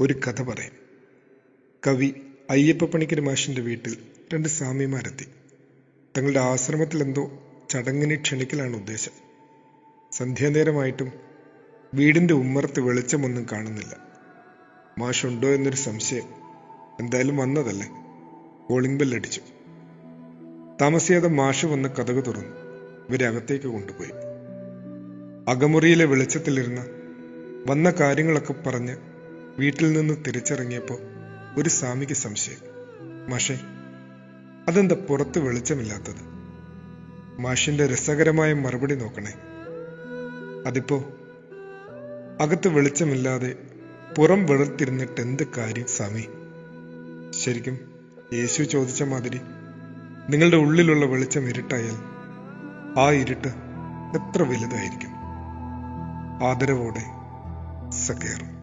ഒരു കഥ പറയാം. കവി അയ്യപ്പ പണിക്കർ മാഷിന്റെ വീട്ടിൽ രണ്ട് സ്വാമിമാരെത്തി. തങ്ങളുടെ ആശ്രമത്തിൽ എന്തോ ചടങ്ങിന് ക്ഷണിക്കലാണ് ഉദ്ദേശം. സന്ധ്യാനേരമായിട്ടും വീടിന്റെ ഉമ്മറത്ത് വെളിച്ചമൊന്നും കാണുന്നില്ല. മാഷുണ്ടോ എന്നൊരു സംശയം എന്തായാലും വന്നതല്ലേ? കോളിംഗ് ബെല്ലടിച്ചു താമസിയാതെ മാഷ് വന്ന് കഥക് തുറന്നു. ഇവരെ അകത്തേക്ക് കൊണ്ടുപോയി. അകമുറിയിലെ വെളിച്ചത്തിലിരുന്ന് വന്ന കാര്യങ്ങളൊക്കെ പറഞ്ഞ് വീട്ടിൽ നിന്ന് തിരിച്ചിറങ്ങിയപ്പോൾ ഒരു സ്വാമിക്ക് സംശയം. മഷെ അതെന്താ പുറത്ത് വെളിച്ചമില്ലാത്തത്? മാഷിന്റെ രസകരമായ മറുപടി നോക്കണേ. അതിപ്പോ അകത്ത് വെളിച്ചമില്ലാതെ പുറം വെളുത്തിരുന്നിട്ട് എന്ത് കാര്യം സ്വാമി? ശരിക്കും യേശു ചോദിച്ച മാതിരി നിങ്ങളുടെ ഉള്ളിലുള്ള വെളിച്ചം ഇരുട്ടായാൽ ആ ഇരുട്ട് എത്ര വലുതായിരിക്കും? ആദരവോടെ സക്കേറും